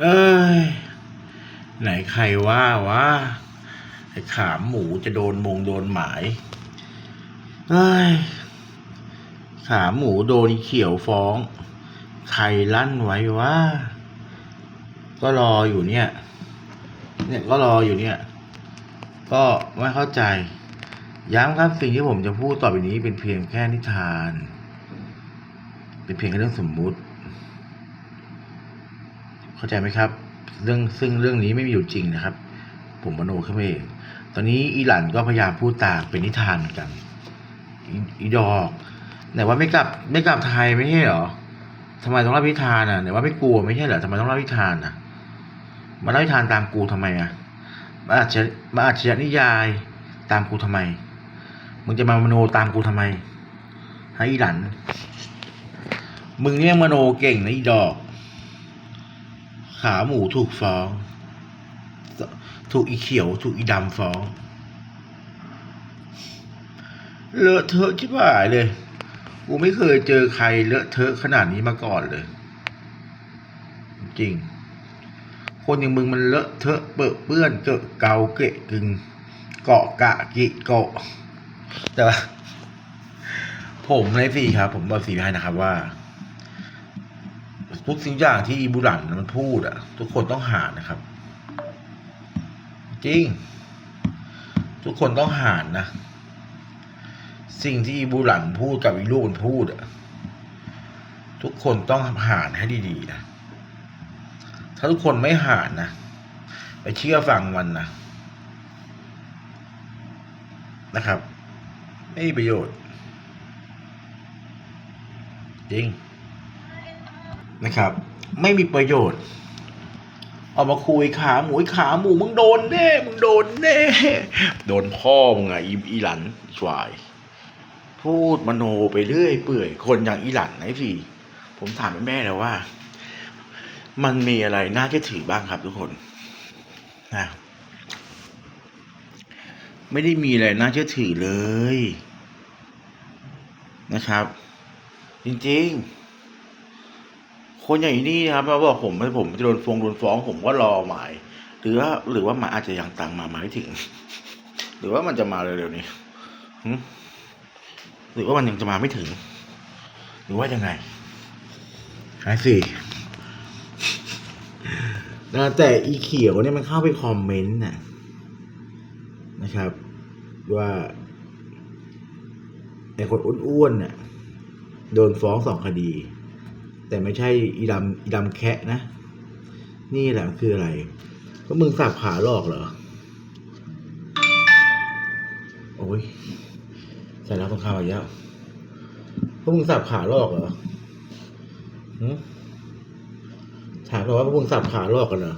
เอ้ย ไหนใครว่าวะไอ้ขามหมูจะโดนมงโดนหมายเอ้ย ขาหมูโดนเขียวฟ้อง ใครลั่นไว้วะก็รออยู่เนี่ย เนี่ยก็รออยู่เนี่ย ก็ไม่เข้าใจ ย้ำครับสิ่งที่ผมจะพูดต่อไปนี้เป็นเพียงแค่นิทาน เป็นเพียงแค่เรื่องสมมุติ เข้าใจไหมครับ เรื่องซึ่งเรื่องนี้ไม่มีอยู่จริงนะครับ ผมมโนขึ้นมาเอง ตอนนี้อีหลันก็พยายามพูดตามเป็นนิทานกันอีดอกไหนว่าไม่กลับไม่กลับไทยไม่ใช่เหรอทำไมต้องเล่านิทานอะไหนว่าไม่กลัวไม่ใช่เหรอทำไมต้องเล่านิทานอะ มาเล่านิทานตามกูทำไมอะมาอาจจะมาอาชญานิยายตามกูทำไม มึงจะมามโนตามกูทำไมให้อีหลัน มึงเนี่ยมโนเก่งนะอีดอก ขาหมูถูกฟ้อง ถูกอีเขียว ถูกอีดำฟ้อง เลอะเทอะชิบหายเลย กูไม่เคยเจอใครเลอะเทอะขนาดนี้มาก่อนเลย จริง คนอย่างมึงมันเลอะเทอะเปื้อเปื้อนเกะเกาเกะกึงเกาะกะกิเกาะแต่ว่าผมในสี่ครับ ผมบอกสี่ให้นะครับว่า ทุกสิ่งอย่างที่อีบูหลันมันพูดอะทุกคนต้องหารนะครับ จริง ทุกคนต้องหารนะ สิ่งที่อีบูหลันพูดกับอีลูกมันพูดอะทุกคนต้องหารให้ดีๆนะถ้าทุกคนไม่หารนะไปเชื่อฟังมันนะนะครับ ไม่มีประโยชน์ จริง นะครับ ไม่มีประโยชน์ออกมาคุยขาหมูขาหมูมึงโดนแน่มึงโดนแน่โดนพ่อมึงไงอีอีหลันชวายพูดมโนไปเรื่อยเปื่อย คนอย่างอีหลันไหนพี่ผมถามแม่แล้วว่า มันมีอะไรน่าเชื่อถือบ้างครับทุกคนนะไม่ได้มีอะไรน่าเชื่อถือเลย นะครับ จริงๆ คนอย่างนี้นะครับมาบอกผมผมจะโดนฟ้องโดนฟ้อง ผมก็รอหมาย หรือว่าหรือว่าหมายอาจจะยังตังมามาไม่ถึง หรือว่ามันจะมาเร็วๆนี้หรือว่ามันยังจะมาไม่ถึง หรือว่ายังไงไอ้สินะแต่อีเขียวเนี่ยมันเข้าไปคอมเมนต์นะนะครับ ว่าไอ้คนอ้วนๆน่ะโดนฟ้องสองคดี แต่ไม่ใช่อีดำอีดำแคะนะ นี่แหละมันคืออะไร ก็มึงสับขาหลอกเหรอ โอ้ยใส่แล้วต้องข้าวอีกแล้วพวกมึงสับขาหลอกเหรอหึถามเราว่าพวกมึงสับขาหลอกกันเหรอ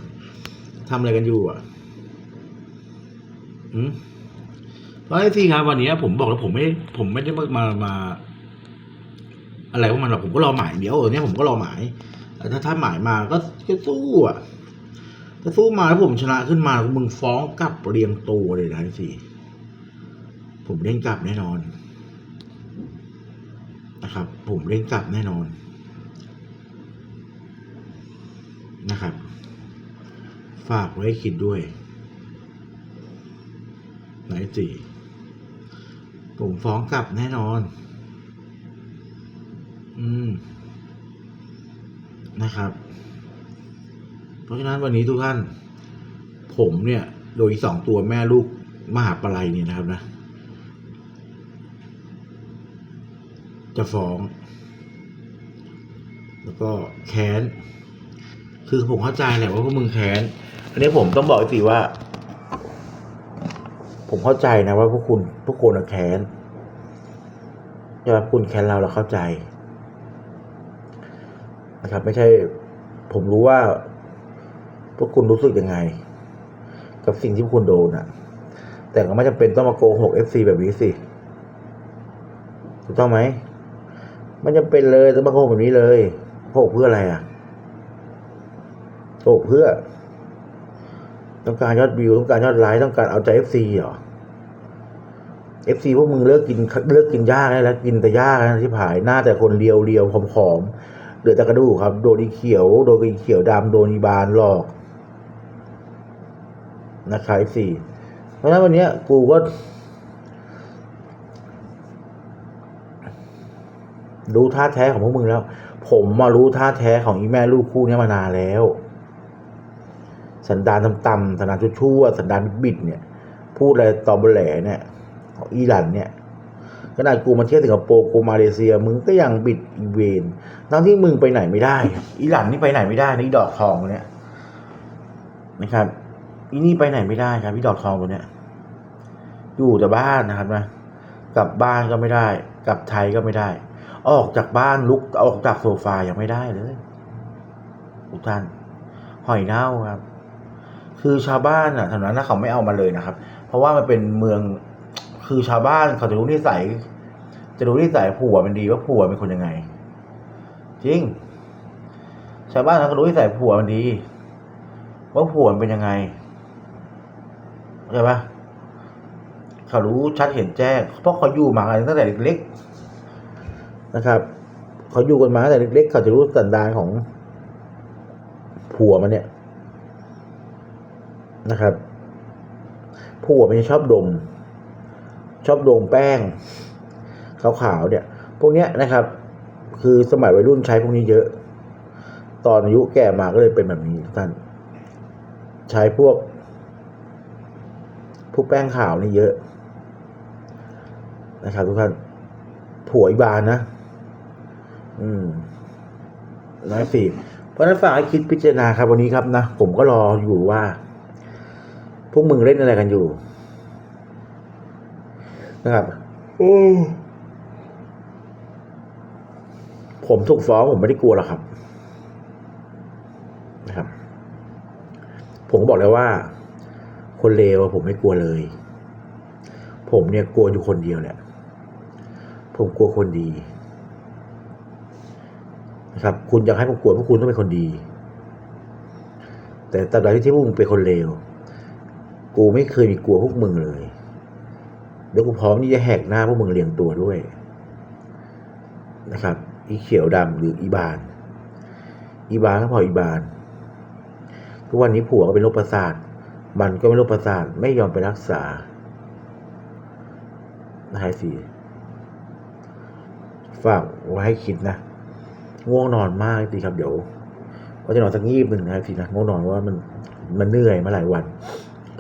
ทำอะไรกันอยู่อะหืมเพราะไอ้ที่ครับวันนี้ผมบอกแล้วผมไม่ ผมไม่ได้มามา อะไรของมันหรอกผมก็รอหมายเดี๋ยวเออเนี่ยผมก็รอหมายถ้าถ้าหมายมาก็ก็สู้อะถ้าสู้มาแล้วผมชนะขึ้นมามึงฟ้องกลับเรียงตัวเลยนะสิผมเล่นกลับแน่นอนนะครับ ผมเล่นกลับแน่นอนนะครับ ฝากไว้คิดด้วยไหนสิผมฟ้องกลับแน่นอน อืม นะครับ เพราะฉะนั้นวันนี้ทุกท่าน ผมเนี่ย โดยสองตัวแม่ลูกมหาปลัยเนี่ยนะครับนะ จะฟ้อง แล้วก็แค้น คือผมเข้าใจแหละว่าพวกมึงแค้น อันนี้ผมต้องบอกสิว่า ผมเข้าใจนะว่าพวกคุณพวกคุณอะแค้นแต่ว่าคุณแค้นเราเราเข้าใจ นะครับ ไม่ใช่ ผมรู้ว่า พวกคุณรู้สึกยังไง กับสิ่งที่พวกคุณโดนอะแต่ก็ไม่จำเป็นต้องมาโกหกเอฟซีแบบนี้สิถูกต้องไหมไม่จำเป็นเลยต้องมาโกหกแบบนี้เลยโกหกเพื่ออะไรอะโกหกเพื่อ ต้องการยอดวิวต้องการยอดไลค์ต้องการเอาใจเอฟซีเหรอเอฟซีพวกมึงเลิกกินเลิกกินยากได้แล้ว กินแต่ยากนะที่ผายหน้าแต่คนเรียวเรียวผอม เหลือแต่กระดูกครับ โดนอีเขียว โดนอีเขียวดำโดนอีบานหลอกนะครับสี่เพราะฉะนั้นวันนี้กูก็รู้ท่าแท้ของพวกมึงแล้ว ผมมารู้ท่าแท้ของอีแม่ลูกคู่นี้มานานแล้ว สันดานต่ำๆสันดานชั่วๆสันดานบิดเนี่ย พูดอะไรตอบแหลเนี่ย ของอีหลันเนี่ย ขนาดกูมาเที่ยวสิงคโปร์กูมาเลเซีย มึงก็ยังบิดอีเวนทั้งที่มึงไปไหนไม่ได้ อีหลันนี่ไปไหนไม่ได้นะอีดอกทองเนี่ยนะครับอีนี่ไปไหนไม่ได้ครับพี่ดอกทองตัวเนี้ยอยู่แต่บ้านนะครับนะกลับบ้านก็ไม่ได้ กลับไทยก็ไม่ได้ ออกจากบ้านลุกออกจากโซฟายังไม่ได้เลยทุกท่านหอยเน่าครับ คือชาวบ้านอะแถวนั้นนะเขาไม่เอามาเลยนะครับ เพราะว่ามันเป็นเมือง คือชาวบ้านเขาจะรู้นิสัย จะรู้นิสัยผัวมันดีว่าผัวเป็นคนยังไง จริง ชาวบ้านเขารู้นิสัยผัวมันดี ว่าผัวมันเป็นยังไงเข้าใจปะเขารู้ชัดเห็นแจ้งเพราะเขาอยู่มาตั้งแต่เล็กๆนะครับเขาอยู่กันมาตั้งแต่เล็กๆเขาจะรู้สันดานของผัวมันเนี่ยนะครับผัวมันชอบดม ชอบโดมแป้งขาวๆเนี่ยพวกเนี้ยนะครับ คือสมัยวัยรุ่นใช้พวกนี้เยอะ ตอนอายุแก่มาก็เลยเป็นแบบนี้ท่าน ใช้พวก พวกแป้งขาวนี่เยอะ นะครับทุกท่านผัวอีบานนะ อืมร้อยสี่เพราะฉะนั้นฝากให้คิดพิจารณาครับวันนี้ครับนะ ผมก็รออยู่ว่า พวกมึงเล่นอะไรกันอยู่ นะครับอืมผมถูกฟ้องผมไม่ได้กลัวหรอกครับ นะครับ ผมก็บอกแล้วว่า คนเลวอะผมไม่กลัวเลย ผมเนี่ยกลัวอยู่คนเดียวแหละ ผมกลัวคนดี นะครับ คุณอยากให้ผมกลัวพวกคุณต้องเป็นคนดี แต่ตราบใดที่พวกมึงเป็นคนเลว กูไม่เคยมีกลัวพวกมึงเลย เดี๋ยวกูพร้อมที่จะแหกหน้าพวกมึงเรียงตัวด้วยนะครับ อีเขียวดำหรืออีบาน อีบานก็พออีบาน ทุกวันนี้ผัวก็เป็นโรคประสาท มันก็เป็นโรคประสาทไม่ยอมไปรักษานะฮะสิฝากไว้ให้คิดนะ ง่วงนอนมากจริงครับเดี๋ยวว่าจะนอนสักงีบหนึ่งนะครับสินะง่วงนอนว่ามันมันเหนื่อยมาหลายวัน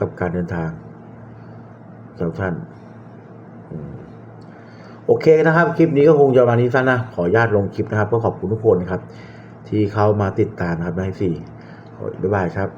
กับการเดินทางกับท่าน โอเคนะครับ คลิปนี้ก็คงจะมาณนี้สั้นนะ ขออนุญาตลงคลิปนะครับ ก็ขอบคุณทุกคนนะครับ ที่เข้ามาติดตามนะครับนายสี่บ๊ายบายครับ